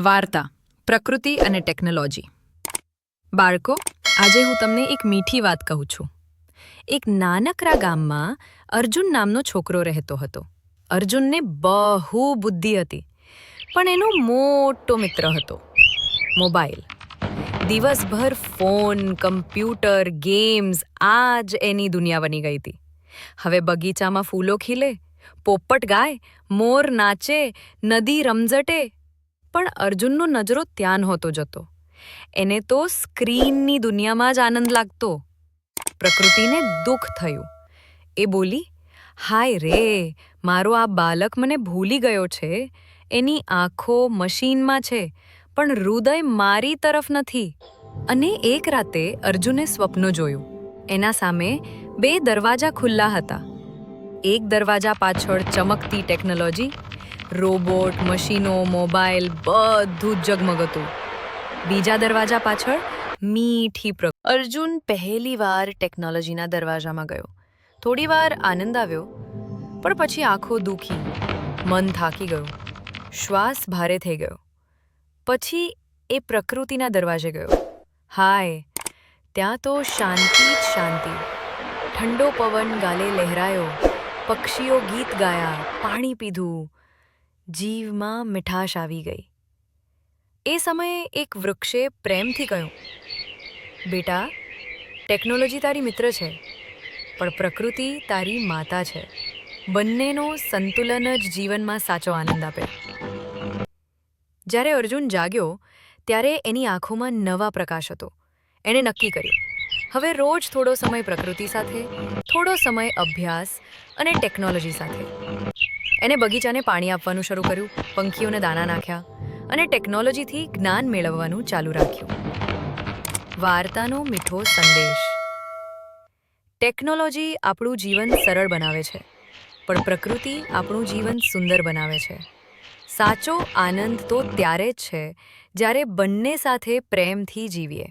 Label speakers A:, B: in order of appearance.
A: વાર્તા, પ્રકૃતિ અને ટેકનોલોજી. બાળકો, આજે હું તમને એક મીઠી વાત કહું છું. એક નાનકડા ગામમાં અર્જુન નામનો છોકરો રહેતો હતો. અર્જુનને બહુ બુદ્ધિ હતી, પણ એનો મોટો મિત્ર હતો. મોબાઈલ. દિવસભર ફોન, કમ્પ્યુટર, ગેમ્સ આ જ એની દુનિયા બની ગઈ હતી. હવે બગીચામાં ફૂલો ખીલે, પોપટ ગાય, મોર નાચે, નદી રમઝટે પણ અર્જુનનો નજરો ત્યાં નહોતો જતો. એને તો સ્ક્રીનની દુનિયામાં જ આનંદ લાગતો. પ્રકૃતિને દુઃખ થયું. એ બોલી, હાય રે, મારો આ બાલક મને ભૂલી ગયો છે. એની આંખો મશીનમાં છે, પણ હૃદય મારી તરફ નથી. અને એક રાતે અર્જુને સ્વપ્ન જોયું. એના સામે બે દરવાજા ખુલ્લા હતા. એક દરવાજા પાછળ ચમકતી ટેકનોલોજી રોબોટ, મશીનો, મોબાઈલ બધું જ ઝગમગતું. બીજા દરવાજા પાછળ મીઠી પ્ર અર્જુન પહેલી વાર ટેકનોલોજીના દરવાજામાં ગયો. થોડી વાર આનંદ આવ્યો, પણ પછી આંખો દુખી, મન થાકી ગયું. શ્વાસ ભારે થઈ ગયો. પછી એ પ્રકૃતિના દરવાજે ગયો. હાય, ત્યાં તો શાંતિ જ શાંતિ. ઠંડો પવન ગાલે લહેરાયો, પક્ષીઓ ગીત ગાયા, પાણી પીધું જીવમાં મીઠાશ આવી ગઈ. એ સમયે એક વૃક્ષે પ્રેમથી કહ્યું, બેટા, ટેકનોલોજી તારી મિત્ર છે, પણ પ્રકૃતિ તારી માતા છે. બંનેનો સંતુલન જ જીવનમાં સાચો આનંદ આપે. જ્યારે અર્જુન જાગ્યો, ત્યારે એની આંખોમાં નવા પ્રકાશ હતો. એણે નક્કી કર્યું, હવે રોજ થોડો સમય પ્રકૃતિ સાથે, થોડો સમય અભ્યાસ અને ટેકનોલોજી સાથે. એને બગીચાને પાણી આપવાનું શરૂ કર્યું, પંખીઓને દાણા નાખ્યા અને ટેકનોલોજીથી જ્ઞાન મેળવવાનું ચાલુ રાખ્યું. વાર્તાનો મીઠો સંદેશ. ટેકનોલોજી આપણું જીવન સરળ બનાવે છે, પણ પ્રકૃતિ આપણું જીવન સુંદર બનાવે છે. સાચો આનંદ તો ત્યારે જ છે, જ્યારે બંને સાથે પ્રેમથી જીવીએ.